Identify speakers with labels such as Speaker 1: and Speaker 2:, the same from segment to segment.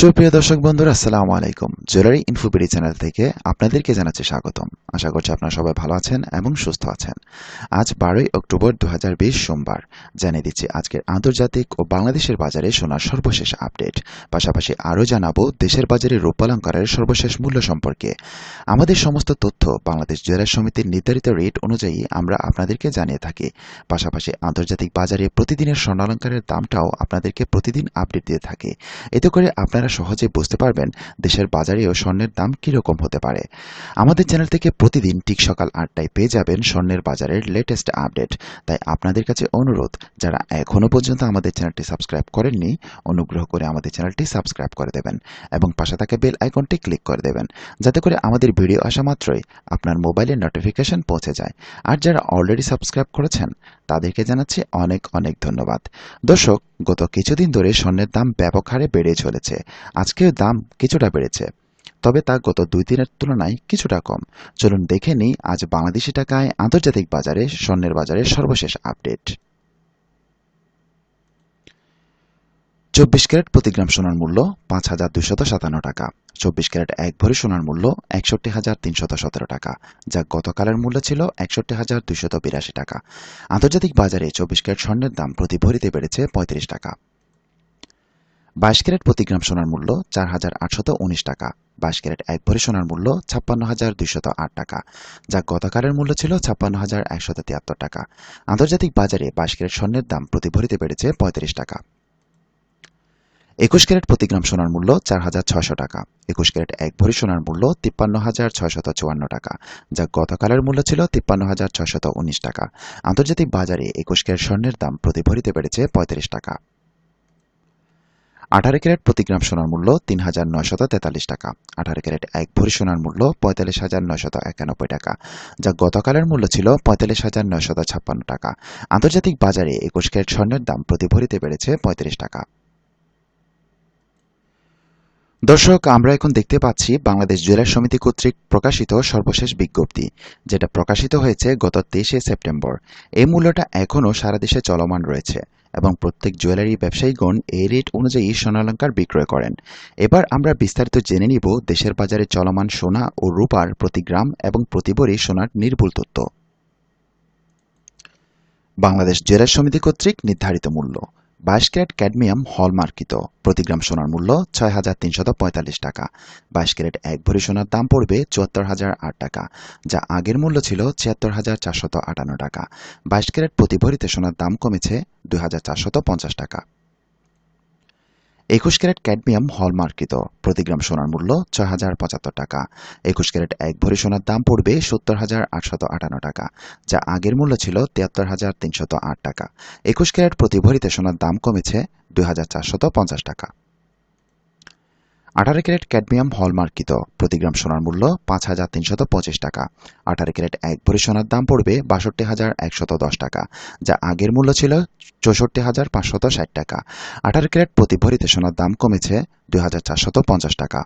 Speaker 1: সুপ্রিয় দর্শক বন্ধুরা, আসসালামু আলাইকুম। জুয়েলারি ইনফোবিডি চ্যানেল থেকে আপনাদেরকে জানাচ্ছি স্বাগতম। আশা করছি আপনারা সবাই ভালো আছেন এবং সুস্থ আছেন। আজ বারোই অক্টোবর দু হাজার বিশ সোমবার। জানিয়ে দিচ্ছি, আজকের আন্তর্জাতিক ও বাংলাদেশের বাজারে সোনার সর্বশেষ আপডেট। পাশাপাশি আরও জানাব, দেশের বাজারে রূপালঙ্কারের সর্বশেষ মূল্য সম্পর্কে। আমাদের সমস্ত তথ্য বাংলাদেশ জুয়েলার সমিতির নির্ধারিত রেট অনুযায়ী আমরা আপনাদেরকে জানিয়ে থাকি। পাশাপাশি আন্তর্জাতিক বাজারে প্রতিদিনের স্বর্ণালঙ্কারের দামটাও আপনাদেরকে প্রতিদিন আপডেট দিয়ে থাকে। এতে করে আপনারা সহজে বুঝতে পারবেন দেশের বাজারেও স্বর্ণের দাম কীরকম হতে পারে। আমাদের চ্যানেল থেকে প্রতিদিন ঠিক সকাল আটটায় পেয়ে যাবেন স্বর্ণের বাজারের লেটেস্ট আপডেট তাই আপনাদের কাছে অনুরোধ, যারা এখনও পর্যন্ত আমাদের চ্যানেলটি সাবস্ক্রাইব করেননি, অনুগ্রহ করে আমাদের চ্যানেলটি সাবস্ক্রাইব করে দেবেন এবং পাশে থাকা বেল আইকনটি ক্লিক করে দেবেন, যাতে করে আমাদের ভিডিও আসা মাত্রই আপনার মোবাইলে নোটিফিকেশন পৌঁছে যায়। আর যারা অলরেডি সাবস্ক্রাইব করেছেন তাদেরকে জানাচ্ছি অনেক অনেক ধন্যবাদ। দর্শক, গত কিছুদিন ধরে স্বর্ণের দাম ব্যাপক হারে বেড়ে চলেছে। আজকেও দাম কিছুটা বেড়েছে। তবে তা গত দুই দিনের তুলনায় কিছুটা কম। চলুন দেখে নিই, আজ বাংলাদেশি টাকায় আন্তর্জাতিক বাজারে স্বর্ণের বাজারের সর্বশেষ আপডেট। চব্বিশ ক্যারেট প্রতি গ্রাম সোনার মূল্য পাঁচ হাজার দুশত সাতান্ন টাকা। চব্বিশ ক্যারেট এক ভরি সোনার মূল্য একষট্টি হাজার তিনশত সতেরো টাকা, যা গতকালের মূল্য ছিল একষট্টি হাজার দুইশত বিরাশি টাকা। আন্তর্জাতিক বাজারে চব্বিশ ক্যারেট স্বর্ণের দাম প্রতি ভরিতে বেড়েছে পঁয়ত্রিশ টাকা। বাইশ ক্যারেট প্রতি গ্রাম সোনার মূল্য চার হাজার আটশত উনিশ টাকা, বাইশ ক্যারেট এক ভরি সোনার মূল্য ছাপ্পান্ন হাজার দুইশত আট টাকা, যা গতকালের মূল্য ছিল ছাপ্পান্ন হাজার একশত তিয়াত্তর টাকা। আন্তর্জাতিক বাজারে বাইশ ক্যারেট স্বর্ণের দাম প্রতি ভরিতে বেড়েছে পঁয়ত্রিশ টাকা। একুশ ক্যারেট প্রতি গ্রাম সোনার মূল্য চার হাজার ছয়শো টাকা। একুশ ক্যারেট এক ভরি সোনার মূল্য তিপ্পান্ন হাজার ছয়শত চুয়ান্ন টাকা, যা গতকালের মূল্য ছিল তিপ্পান্ন হাজার ছয়শত উনিশ টাকা। আন্তর্জাতিক বাজারে একুশ ক্যারেট স্বর্ণের দাম প্রতি ভরিতে বেড়েছে পঁয়ত্রিশ টাকা। আঠারো ক্যারেট প্রতি গ্রাম সোনার মূল্য তিন হাজার নয়শত তেতাল্লিশ টাকা, আঠারো ক্যারেট এক ভরি সোনার মূল্য পঁয়তাল্লিশ হাজার নয়শত একানব্বই টাকা, যা গতকালের মূল্য ছিল পঁয়তাল্লিশ হাজার নয়শত ছাপ্পান্ন টাকা। আন্তর্জাতিক বাজারে একুশ ক্যারেট স্বর্ণের দাম প্রতি ভরিতে বেড়েছে পঁয়ত্রিশ টাকা। দর্শক, আমরা এখন দেখতে পাচ্ছি বাংলাদেশ জুয়েলার সমিতি কর্তৃক প্রকাশিত সর্বশেষ বিজ্ঞপ্তি, যেটা প্রকাশিত হয়েছে গত তেইশে সেপ্টেম্বর। এই মূল্যটা এখনও সারা দেশে চলমান রয়েছে এবং প্রত্যেক জুয়েলারি ব্যবসায়ীগণ এই রেট অনুযায়ী সোনালঙ্কার বিক্রয় করেন। এবার আমরা বিস্তারিত জেনে নিব দেশের বাজারে চলমান সোনা ও রূপার প্রতি গ্রাম এবং প্রতি ভরি সোনার নির্ভুল তথ্য। বাংলাদেশ জুয়েলার সমিতি কর্তৃক নির্ধারিত মূল্য বাইশ ক্যারেট ক্যাডমিয়াম হলমার্কিত। প্রতি গ্রাম সোনার মূল্য ছয় হাজার তিনশত পঁয়তাল্লিশ টাকা। বাইশ ক্যারেট এক ভরি সোনার দাম পড়বে চুয়াত্তর হাজার আট টাকা, যা আগের মূল্য ছিল ছিয়াত্তর হাজার চারশত আটান্ন টাকা। বাইশ ক্যারেট প্রতি ভরিতে সোনার দাম কমেছে দুই হাজার চারশত পঞ্চাশ টাকা। একুশ ক্যারেট ক্যাডমিয়াম হলমার্কিত। প্রতি গ্রাম সোনার মূল্য ছয় হাজার পঁচাত্তর টাকা। একুশ ক্যারেট এক ভরি সোনার দাম পড়বে সত্তর হাজার আটশত আটান্ন টাকা, যা আগের মূল্য ছিল তিয়াত্তর হাজার তিনশত আট টাকা। একুশ ক্যারেট প্রতি ভরিতে সোনার দাম কমেছে দুই হাজার চারশত পঞ্চাশ টাকা। আঠারো ক্যারেট ক্যাডমিয়াম হলমার্কিত। প্রতি গ্রাম সোনার মূল্য পাঁচ হাজার তিনশত পঁচিশ টাকা। আঠারো ক্যারেট এক ভরি সোনার দাম পড়বে বাষট্টি হাজার একশত দশ টাকা, যা আগের মূল্য ছিল চৌষট্টি হাজার পাঁচশত ষাট টাকা। আঠারো ক্যারেট প্রতি ভরিতে সোনার দাম কমেছে দুই হাজার চারশত পঞ্চাশ টাকা।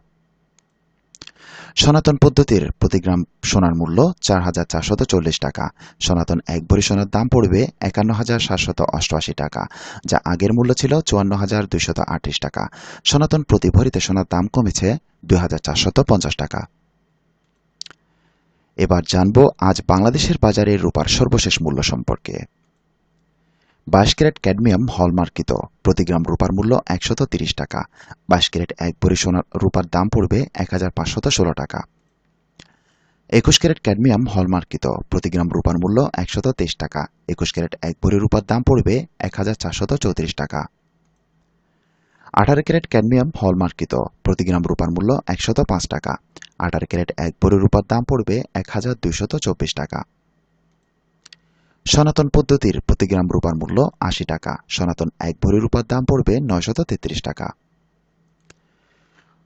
Speaker 1: সনাতন পদ্ধতির প্রতি গ্রাম সোনার মূল্য চার হাজার চারশত চল্লিশ টাকা। সনাতন এক ভরি সোনার দাম পড়বে একান্ন হাজার সাতশত অষ্টআশি টাকা, যা আগের মূল্য ছিল চুয়ান্ন হাজার দুইশত আটত্রিশ টাকা। সনাতন প্রতি ভরিতে সোনার দাম কমেছে দুই হাজার চারশত পঞ্চাশ টাকা। এবার জানব আজ বাংলাদেশের বাজারে রূপার সর্বশেষ মূল্য সম্পর্কে। বাইশ ক্যারেট ক্যাডমিয়াম হলমার্কিত। প্রতি গ্রাম রূপার মূল্য একশত তিরিশ টাকা। বাইশ ক্যারেট এক ভরি সোনার রূপার দাম পড়বে এক হাজার পাঁচশত ষোলো টাকা। একুশ ক্যারেট ক্যাডমিয়াম হলমার্কিত। প্রতি গ্রাম রূপার মূল্য একশত তেইশ টাকা। একুশ ক্যারেট এক ভরি রূপার দাম পড়বে এক হাজার চারশত চৌত্রিশ টাকা। আঠারো ক্যারেট ক্যাডমিয়াম হলমার্কিত। প্রতি গ্রাম রূপার মূল্য একশত পাঁচ টাকা। আঠারো ক্যারেট এক ভরি রূপার দাম পড়বে এক হাজার দুইশত চব্বিশ টাকা। সনাতন পদ্ধতির প্রতি গ্রাম রূপার মূল্য আশি টাকা। সনাতন এক ভরি রূপার দাম পড়বে নয়শত তেত্রিশ টাকা।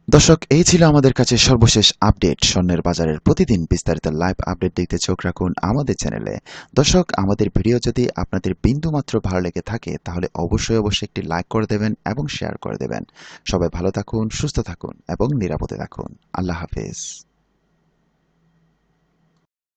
Speaker 1: দর্শক, এই ছিল আমাদের কাছে সর্বশেষ আপডেট। স্বর্ণের বাজারের প্রতিদিন বিস্তারিত লাইভ আপডেট দেখতে চোখ রাখুন আমাদের চ্যানেলে। দর্শক, আমাদের ভিডিও যদি আপনাদের বিন্দুমাত্র ভালো লেগে থাকে, তাহলে অবশ্যই অবশ্যই একটি লাইক করে দেবেন এবং শেয়ার করে দেবেন। সবাই ভালো থাকুন, সুস্থ থাকুন এবং নিরাপদে থাকুন। আল্লাহ হাফেজ।